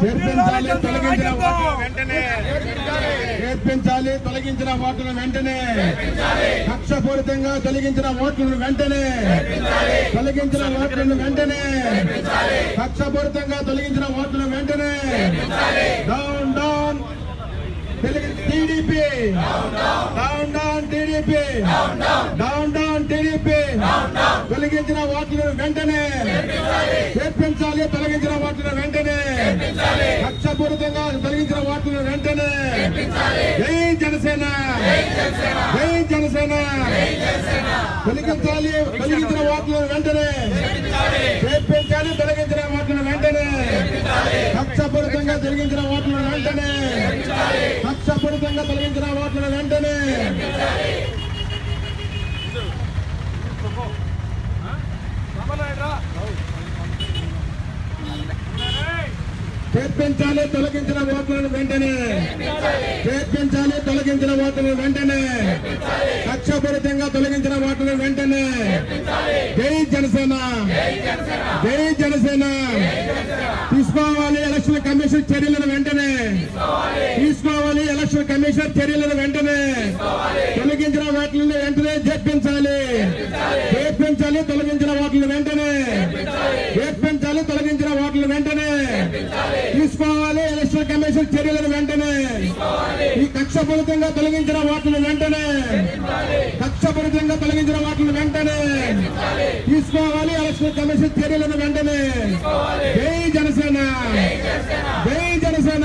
చేర్పించాలి తొలగించిన వెంటనే చేర్పించాలి తొలగించిన ఓట్లను వెంటనే. కక్షపూరితంగా తొలగించిన ఓట్లను వెంటనే. తొలగించిన ఓట్లను వెంటనే. కక్షపూరితంగా తొలగించిన ఓట్లను వెంటనే. TDP. Down down TDP. Down down TDP. తొలగించిన వాటిని వెంటనే చేర్పించాలి. తొలగించిన వాటిని వెంటనే కక్షపూరితంగా తొలగించిన వాటిని వెంటనే జై జనసేన. జై జనసేన. తొలగించాలి. తొలగించిన వాటిని వెంటనే చేర్పించాలి. తొలగించిన వాటిని వెంటనే కక్షపూరితంగా తొలగించిన వాటిని వెంటనే కక్షపూరితంగా తొలగించిన వాటిని వెంటనే తెప్పించాలి తొలగించిన ఓట్లను వెంటనే వాటిని వెంటనే కక్షపూరితంగా తొలగించిన వాటిని వెంటనే జై జనసేన. జై జనసేన. తీసుకోవాలి ఎలక్షన్ కమిషన్ చర్యలను వెంటనే. తీసుకోవాలి ఎలక్షన్ కమిషన్ చర్యలను వెంటనే. తొలగించిన వాటిని వెంటనే జరిపించాలి జరిపించాలి తొలగించిన చేర్పించాలి తొలగించిన ఓట్లను వెంటనే తీసుకోవాలి. ఎలక్షన్ కమిషన్ చర్యలను వెంటనే ఈ కక్షపూరితంగా తొలగించిన ఓట్లను వెంటనే కక్షపూరితంగా తొలగించిన ఓట్లను వెంటనే తీసుకోవాలి. ఎలక్షన్ కమిషన్ చర్యలను వెంటనే జై జనసేన జై జనసేన.